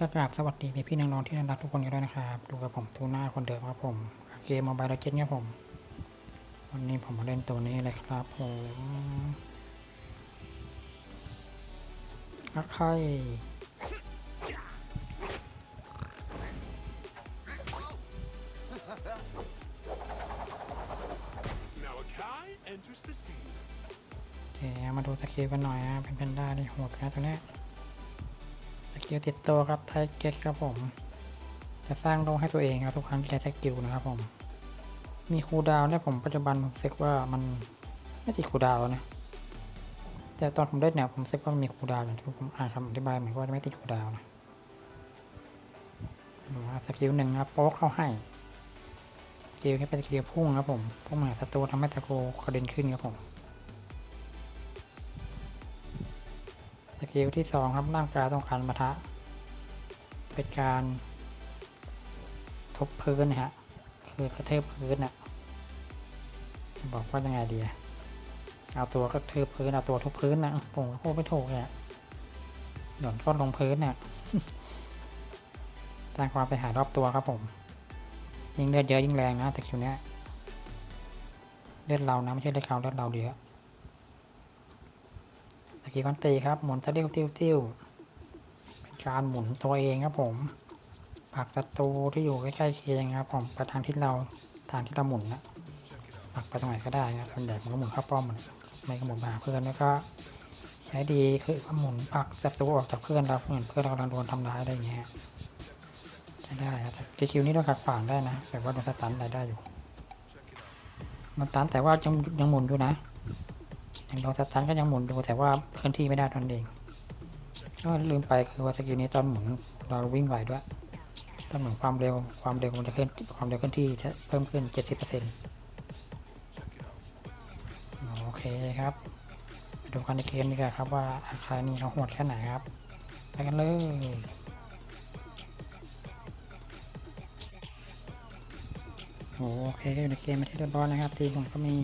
ก็กราบสวัสดีพี่พี่น้องๆที่น่ารักทุกคนกันด้วยนะครับดูกับผมทูน่าคนเดิมครับผมเกมมอบายล์เจ็ตครับผม วันนี้ผมมาเล่นตัวนี้เลยครับผมอาใคร Now a Kai enters the scene. โอเคมาดูสกิลกันหน่อยนะเป็นเพนด้าที่โหดนะตัวนี้ กิลติดตัวครับไทเก็ตครับผม จะสร้างโลกให้ตัวเองครับทุกครั้งที่ใช้สกิลนะครับผม มีคูดาวเนี่ยผมปัจจุบันผมเซ็กว่ามันไม่ติดคูดาวนะแต่ตอนผมเล่นเนี่ยผมเซ็กว่ามันมีคูดาวอย่างที่ผมอ่านคำอธิบายเหมือนว่าไม่ติดคูดาวนะดูว่าสกิลหนึ่งครับโป๊กเข้าให้สกิลแค่เป็นสกิลพุ่งครับผมพุ่งมาหาศัตรูทำให้ตะโกกระเด็นขึ้นครับผม สกิลที่สองครับร่างกายต้องการมาทะ เป็นการทุบพื้นนะฮะ คือกระเทืบพื้นน่ะจะบอกว่ายังไงดีเอาตัวกระเทืบพื้นเอาตัวทุบพื้นนะผมก็พูดไม่ถูกเนี่ยหย่อนก้อนลงพื้นเนี่ยสร้างความไปหายรอบตัวครับผม ยิ่งเลือดเยอะยิ่งแรงนะแต่คิวเนี้ยเลือดเรานะไม่ใช่เลือดเขาเลือดเราเยอะ ตะกี้ก้อนตีครับ หมุนตะเลี้วติ้วติ้วเป็นการหมุนตัวเองครับผมผลักศัตรูที่อยู่ใกล้ๆเคียงครับผมไปทางที่เราทางที่เราหมุนนะผลักไปตรงไหนก็ได้นะส่วนใหญ่ผมก็หมุนเข้าป้อมมันไม่ก็หมุนมาหาเพื่อนแล้วก็ ใช้ดีคือว่าหมุนผลักศัตรูออกจากเพื่อนเราเหมือนเพื่อนเรากำลังโดนทำร้ายอะไรอย่างเงี้ยใช้ได้ครับแต่คิวนี้โดนขัดขวางได้นะแต่ว่าโดนสตันอะไรได้อยู่มันตันแต่ว่ายังยังหมุนอยู่นะ อย่างโดนสตันก็ยังหมุนดูแต่ว่าเคลื่อนที่ไม่ได้ตอนเองก็ลืมไปคือว่าสกิลนี้ตอนหมุนเราวิ่งไหวด้วยตอนหมุนความเร็วความเร็วมันจะเคลื่อนความเร็วเคลื่อนที่จะเพิ่มขึ้น 70%โอเคครับไปดูกันในเกมดีกว่าครับว่าอาคารนี้เขาโหดแค่ไหนครับไปกันเลยโอเคก็อยู่ในเกมมาที่เรียบร้อยนะครับ ทีมผมก็มี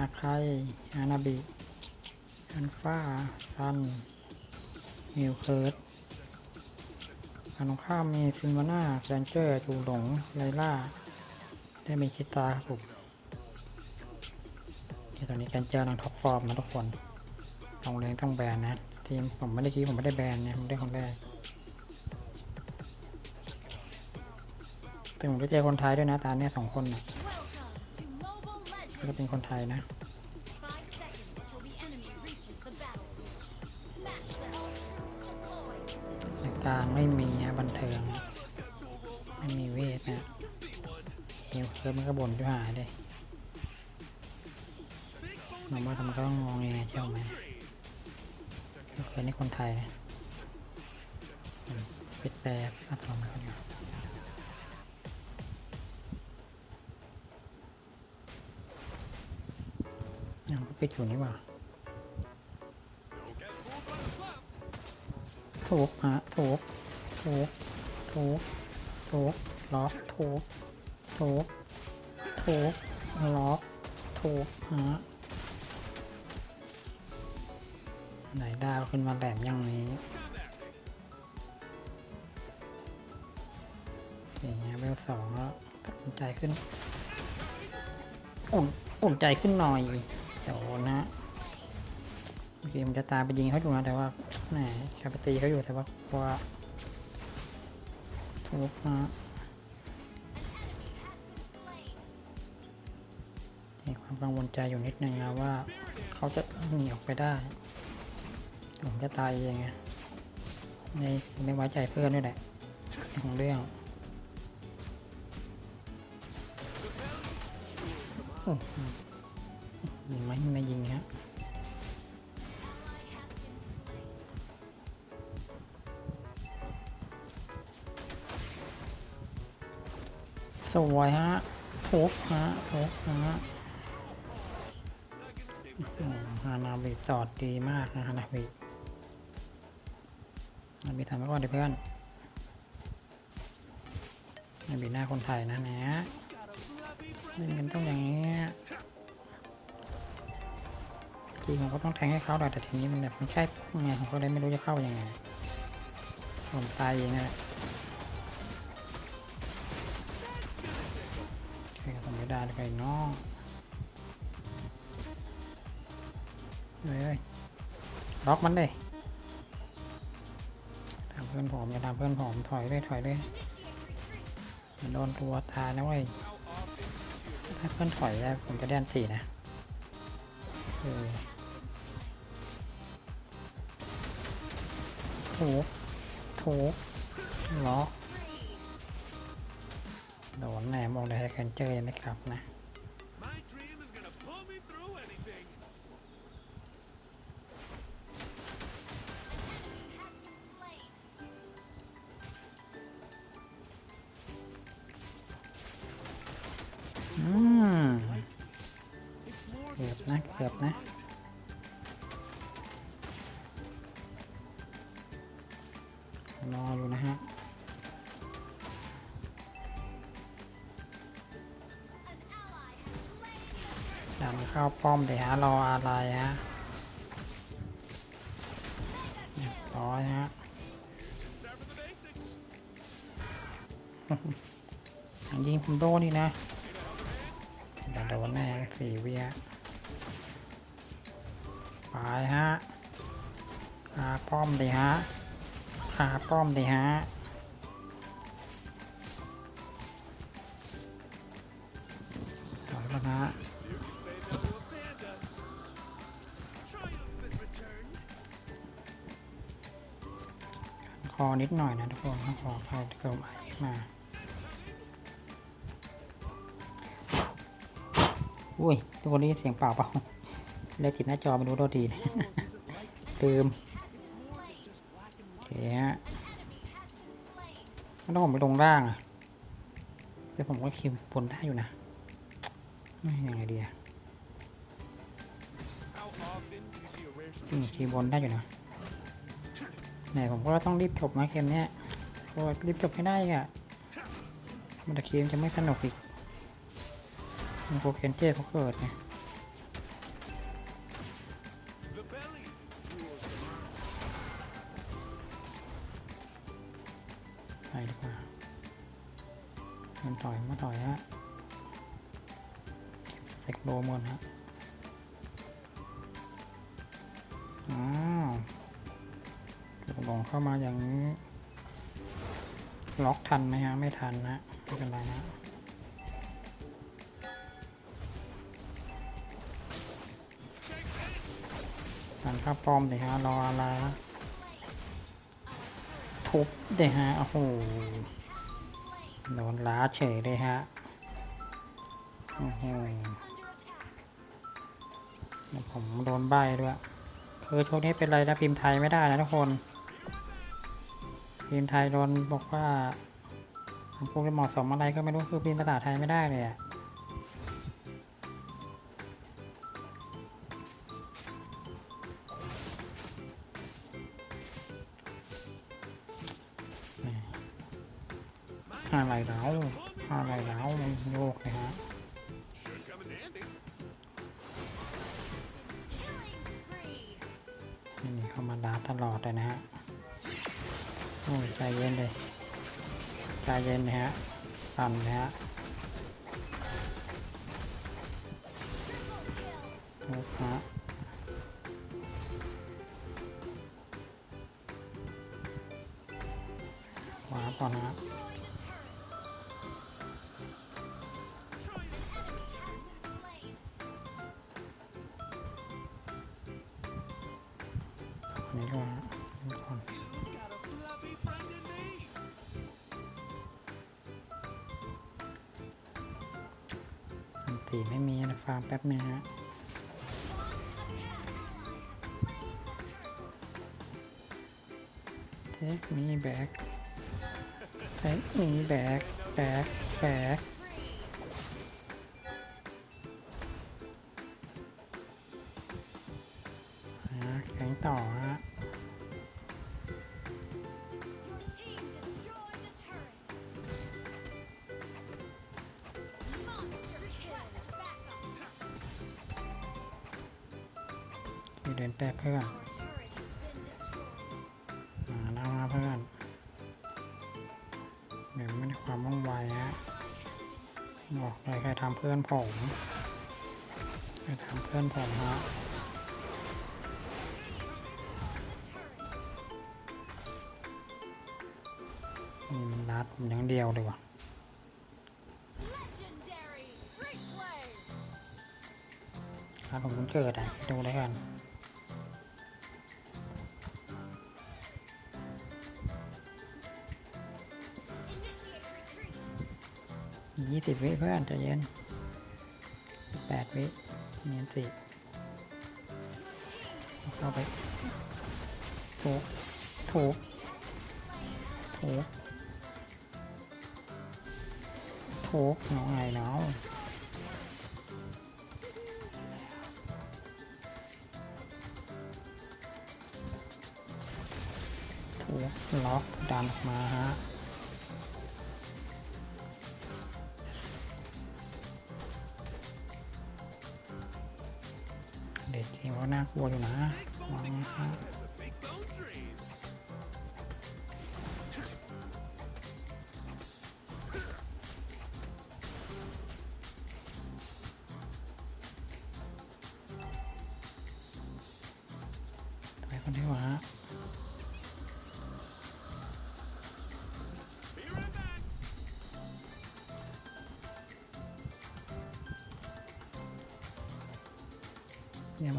อาคายอานาบิอันฟ้าซันมิวเคิร์ดอันตรงข้ามมีซินวาน่าแซนเจอร์จูหลง ไลล่า ได้มีชิตาครับผมโอเคตอนนี้แกนเจอร์ลังท็อปฟอร์มนะทุกคนลงเลงต้องแบนนะ ทีมผมไม่ได้คิดผมไม่ได้แบนเนี่ยผมได้คนแรกแต่ผมก็เจอคนไทยด้วยนะตาเนี่ยสองคนน่ะ ก็จะเป็นคนไทยนะในกลางไม่มีฮะบันเทิง ไม่มีเวทนะเฮลเคิร์ฟมันก็บ่นด้วยหายเลยน้องว่าทำก็ต้องงองแงเช่าไหมเฮลเคิร์ฟนี่คนไทยนะปิดแปรอัดลมกันอยู่ ปิดอยู่นี่ว่าถูกฮะถูกถูกถูกถูกล็อกถูกถูกถูกล็อกถูกฮะไหนดาวขึ้นมาแหลมอย่างนี้โอเคเวลสองแล้วอุ่นใจขึ้นอุ่นอุ่นใจขึ้นหน่อย เดี๋ยวนะเมื่อกี้มันจะตามไปยิงเขาอยู่นะแต่ว่าแหมชาปตีเขาอยู่แต่ว่าเพราะว่าทุบมามีความกังวลใจอยู่นิดนึงนะว่าเขาจะหนีออกไปได้ ผมจะตายเองไงไม่ไม่ไว้ใจเพื่อนด้วยแหละของเรื่องโอ้ ยิงไหมไม่ยิงฮะสวยฮะทุบฮะทุบฮะฮานาบิจอดดีมากนะฮานาบิฮานาบิทำไว้ก่อนดิเพื่อนฮานาบิหน้าคนไทยนะเนี่ยเล่นกันต้องอย่างนี้ ริงผมก็ต้องแทงให้เขาแหละแต่ทีนี้มันแบบมันใกล้ปุ๊บไงผมก็เลยไม่รู้จะเข้ายังไงผมตายเองนะโอเคผมไม่ได้ไปน้องเฮ้ยเฮ้ยล็อกมันเลยทำเพื่อนผมอย่าทำเพื่อนผมถอยเลยถอยเลยมันโดนตัวตานะเว้ยถ้าเพื่อนถอยได้ผมจะแดนสี่นะเออ ถูถูเหรอโดนแหนมองเลยแคนเจอร์ยังไม่กลับนะ รออยู่นะฮะดันเข้าป้อมเลยฮะรออะไรฮะเรียบร้อยฮะยิงผมโดนนี่นะแต่โดนแน่สี่เวียไปฮะคาป้อมเลยฮะ คาป้อมเลยฮะถอยแล้วนะคอนิดหน่อยนะทุกคนต้องขอพายเกิมไอมาอุ้ยตัวนี้เสียงเปล่าเปล่าเลยติดหน้าจอไม่รู้โทษทีนะลืม โอเคฮะ An enemy has been slain. แล้วผมไปลงล่างอะเดี๋ยวผมก็คิวบนได้อยู่นะเอ้ยยังไงดีอะ How often do you see a rare จริง species? คีย์บนได้อยู่นะไหนผมก็ต้องรีบจบนะเกมเนี้ยก็รีบจบไม่ได้อีกอะมันจะเกมจะไม่สนุกอีกโคเคนเจ้เขาเกิดไง มันข้าป้อมเลยฮะรออะไรทุบเลยฮะโอ้โหโดนล้าเฉยเลยฮะโอ้โห Under attack. เดี๋ยวผมโดนใบด้วย คือช่วงนี้เป็นไรนะพิมพ์ไทยไม่ได้นะทุกคน พิมพ์ไทยโดนบอกว่าพูดไม่เหมาะสมอะไรก็ไม่รู้คือพิมพ์ภาษาไทยไม่ได้เลยอะ อะไรแล้วอะไรแล้วมันโยกเลยฮะนี่เข้ามาดาตลอดเลยนะฮะโอ้ใจเย็นเลยใจเย็นนะฮะปั่นนะฮะ Triple kill. ลูกฮะ อน You've got a fluffy friend in me. อันตีไม่มีนะฟาร์มแป๊บนึงฮะ Launch attack. Ally has slain the turret. Take me back Take me back back back Spree. ฮ เดินแต่เพื่อนมาแล้วมาเพื่อนหนึ่ไมันความว่องไวฮะบอกเลยใครทำเพื่อนผมใครทำเพื่อนผมฮะนี่มันนัดมันยังเดียวเลยว่ะครับผมเกิดอะดูได้กัน ยี่สิบวิเพื่อนใจะเย็นแปดวิเนียนสี่เข้าไปถูกถูกถูกถูกน้องไงเนาะถูกล็อกดันออกมาฮะ น่ากลัวอยู่นะ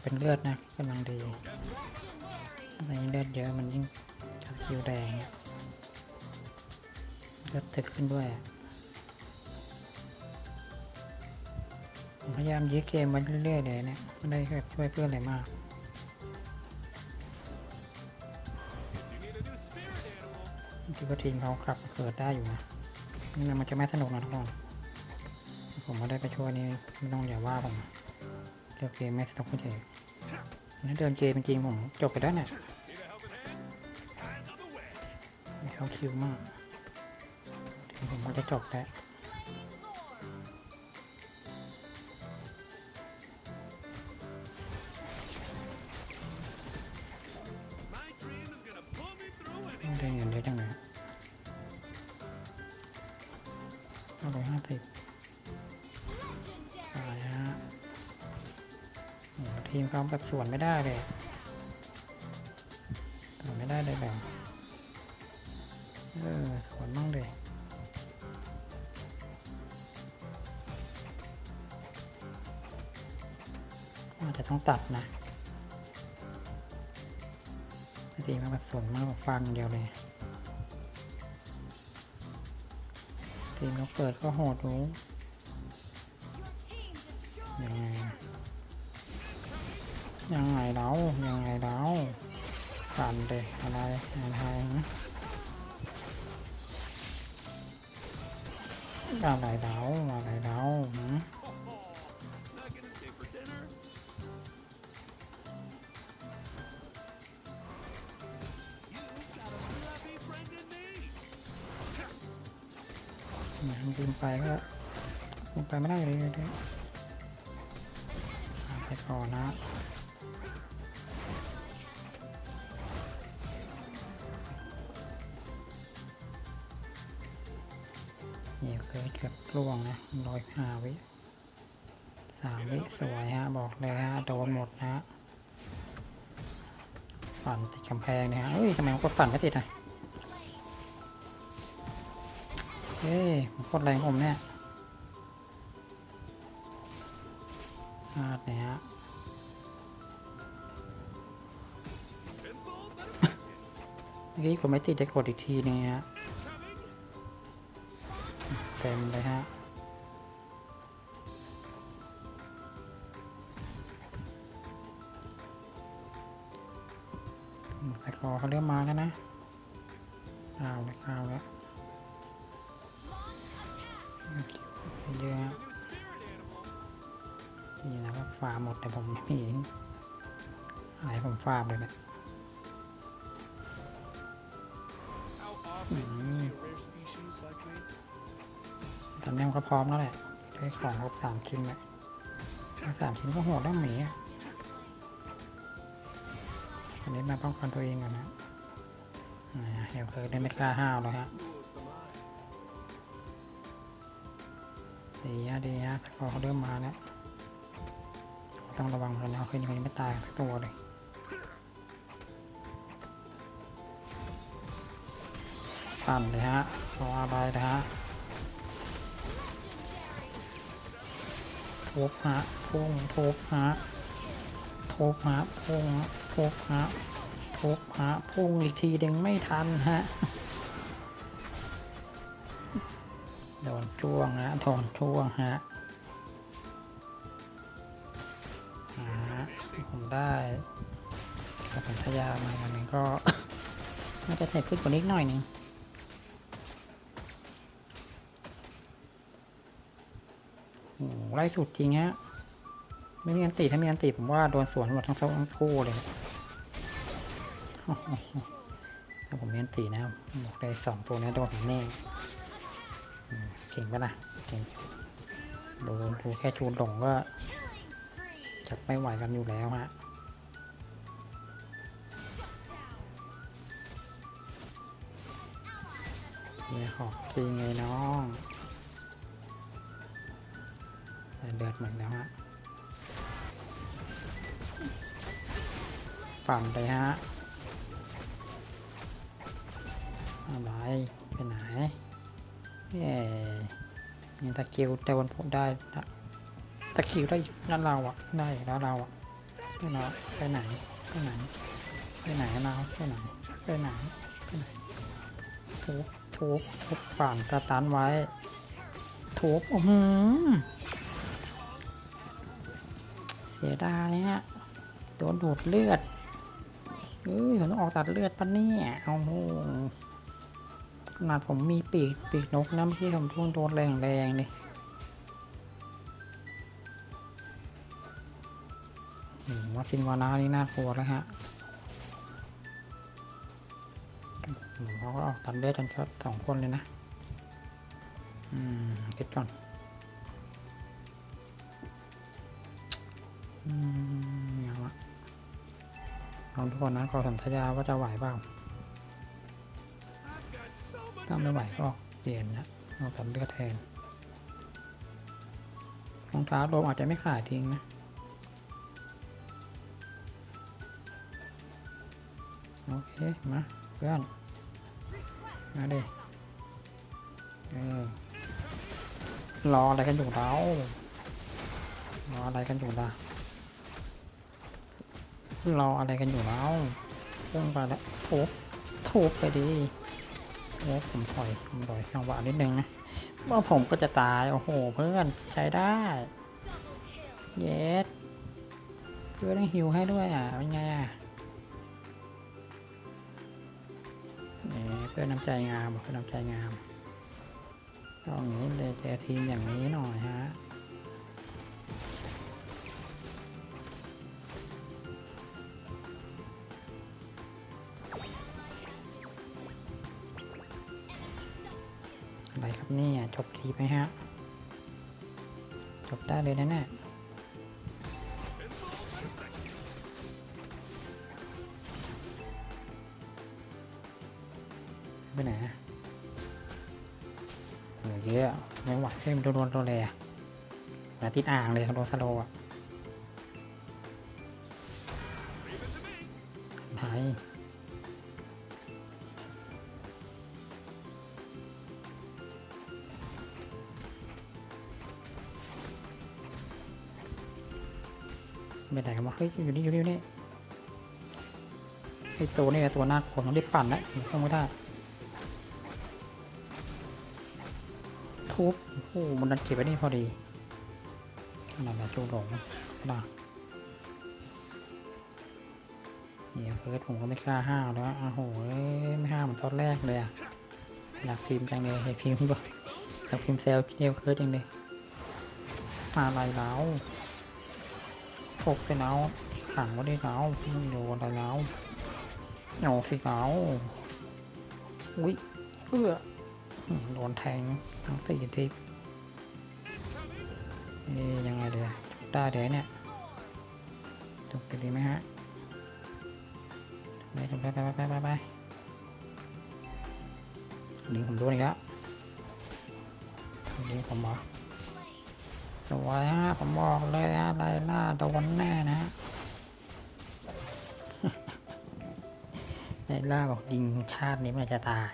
เป็นเลือดนะกำลังดี Legendary. ถ้ายิ่งเลือดเยอะมันยิ่งจะคิวแดงเลือดตึกขึ้นด้วยพยายามยื้อเกมมาเรื่อยๆเลยเนี่ยไม่ได้แบบช่วยเพื่อนอะไรมากคิดว่าทีมเขากลับเกิดได้อยู่นะนี่มันจะไม่สนุกนะทุกคนผมไม่ได้ไปช่วยนี่ไม่ต้องอย่าว่าผมเลือกเกมไม่สนุกไม่เฉย นั่นเดินเจเป็นจริงผมจบไปได้วน่ะไม่เข้าคิวมากถึงผมก็จะจบแล้วได้เงินเยอะจังเลยเอาไปห้าสิบ ทีมเขาแบบสวนไม่ได้เลยสวนไม่ได้เลยแบบเออสวนบ้างเลยอาจจะต้องตัดนะทีมเขาแบบสวนมากแบบฟังอย่างเดียวเลยทีมเขาเปิดก็โหดรู้ ยังไงเรายังไงเราปั่นเด็อะไรอะไรนะอะไรเราอะไรเราหืม Oh, not gonna stay for dinner. You got a fluffy friend in me. มันยิงไปก็ยิงไปไม่ได้เลยไปก่อนนะ เคยเกือบล่วงนะร้อยห้าวิสามวิสวยฮะ บอกเลยฮะ โดนหมดนะฮะฝันติดกำแพงเนี่ยฮะเอ้ยทำไมมันกดปั่นไม่ติดอะเฮ้ยผมกดอะไรงผมเนี่ยพลาดเนี่ยฮะเมื่อกี้กดไม่ติดจะกดอีกทีนึงฮะ เต็มเลยฮะแต่กอเขาเริ่มมาแล้วนะเอาเลยเอาแล้วเยอะฮะนี่นะครับฟาหมดแต่ผมไม่มีอะไรผมฟาเลยเนะ How ตอนมันก็พร้อมแล้วแหละได้ของครบสามชิ้นแล้วสามชิ้นก็โหดแล้วหมีอะอันนี้มาป้องกันตัวเองก่อนนะเดี๋ยวเคยได้ไม่กล้าห้าวแล้วฮะดีฮะดีฮะตะกอเขาเริ่มมาแล้วต้องระวังกันนะคืนนี้ยังไม่ตายสักตัวเลยปั่นเลยฮะรออะไรนะฮะ ทบฮะพุ่งทบฮะทบฮะพุ่งทบฮะทบฮะพุ่งอีกทีเด้งไม่ทันฮะโดนช่วงฮะโดนช่วงฮะฮะผมได้กระสันทยามาอันนึงก็น่าจะใส่ขึ้นกว่านี้อีกหน่อยหนึง โอ้โห ไล่สุดจริงฮะ ไม่มีอันติถ้ามีอันติผมว่าโดนสวนหมดทั้งสองคู่เลย ถ้าผมมีอันตินะบอกเลยสองตัวนี้โดนผมแน่เก่งปะนะเก่งโดนดูแค่ชูนหลงก็ Killing spree. จะไม่ไหวกันอยู่แล้วฮะเนี่ยขอบจริงไงน้อง เดือดเหมือนแล้วฮะปั่นเลยฮะอะไรไปไหนเย้นี่ตะคิวแต่วันผมได้นะตะคิวได้นั่นเราอะได้แล้วเราอะไปไหนไปไหนไปไหนไปไหนเราไปไหนไปไหนไปไหนทุบทุบทุบปั่นตะตันไว้ทุบอือหือ สียดายฮะโดนดูดเลือดเอ้ยผมต้องออกตัดเลือดปะเนี่ยเอาโหขนาดผมมีปีกปีกนกนะเมื่อกี้ผมพิ่งโดนแรงแรงเลยวัดซินวานานี่น่ากลัวแล้วฮะเขาก็ออกตัดเลือดจนช็อตสองคนเลยนะอืมคิดก่อน เอาละลองทุกคนนะขอสัญชาว่าจะไหวเปล่าถ้าไม่ไหวก็เปลี่ยนนะเอาตัดเลือดแทนรองเท้าโดมอาจจะไม่ขายทิ้งนะโอเค มาเพื่อน มาดิเออรออะไรกันอยู่เรารออะไรกันอยู่ล่ะ รออะไรกันอยู่แล้วพุ่งไปแล้วทุบทุบไปดีทุบผมถอยผมถอยจังหวะนิดนึงนะเมื่อผมก็จะตาย โอ้โห เพื่อนใช้ได้ เยสเพื่อนต้องฮิวให้ด้วยอะ เป็นไงอะนี่เพื่อนน้ำใจงามเพื่อนน้ำใจงามต้อย่างนี้เลยเจอทีมอย่างนี้หน่อยฮะ อะไรครับนี่จบทีไหมฮะ จบได้เลยนะเนี่ยไปไหนอะโหเยอะ ไม่ไหวเฮ้ยมันโดนโดนโดนเลยอะมาติดอ่างเลยครับโดนสโลว์ ไม่แต่กันว่าเฮ้ยอยู่นี่อยู่นี่อยู่นี่ไอตัวนี่ตัวหน้ากลต้องรีบปั่นแล้วผมคงไม่ได้ทุบโอ้โหมันดันเก็บไว้นี่พอดีขนาดแบบจูหลงนะนี่เฟิร์สผมก็ไม่กล้าห้าวแล้วโอ้โหไม่ห้าวเหมือนตอนแรกเลยอะอยากพิมพ์จังเลยอยากพิมพ์ก็อยากพิมพ์เซลล์เดียวเคิร์ดจังเลยอะไรแล้ว ทบไปแล้วขังไว้ได้แล้วมันโยนอะไรแล้วโยนสิแล้วอุ้ยเอื้อโดนแทงทั้งสี่ทิศนี่ยังไงเลยจบได้เดี๋ยวเนี่ยจบไปดีไหมฮะได้จบได้ไปไปไปไปไปลิงผมโดนอีกแล้วลิงผมเหรอ สวยฮะผมบอกเลยฮะไลล่าโดนแน่นะฮะไลล่าบอกยิงชาตินี้มันจะตาย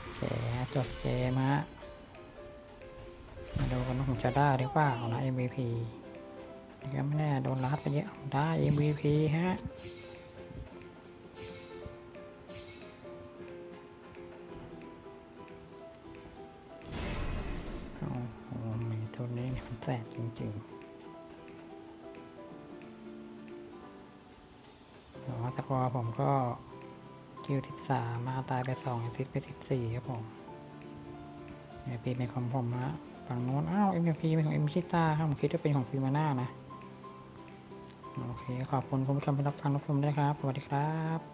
โอเคฮะจบเกมฮะมาดูกันว่าผมจะได้หรือเปล่านะ MVP ก็ไม่แน่โดนลัดไปเยอะได้ MVP ฮะ แสบจริงๆแต่ว่าสกอร์ผมก็คิวสิบสามมาตายไปสองซิดไปสิบสี่ครับผมเอ็มพีเป็นของผมฮะฝั่งโน้น อ้าวเอ็มพีเป็นของเอ็มชิต้าครับผมคิดว่าเป็นของฟิมาน่านะ โอเค ขอบคุณคุณผู้ชมที่รับฟังรับชมด้วยครับ สวัสดีครับ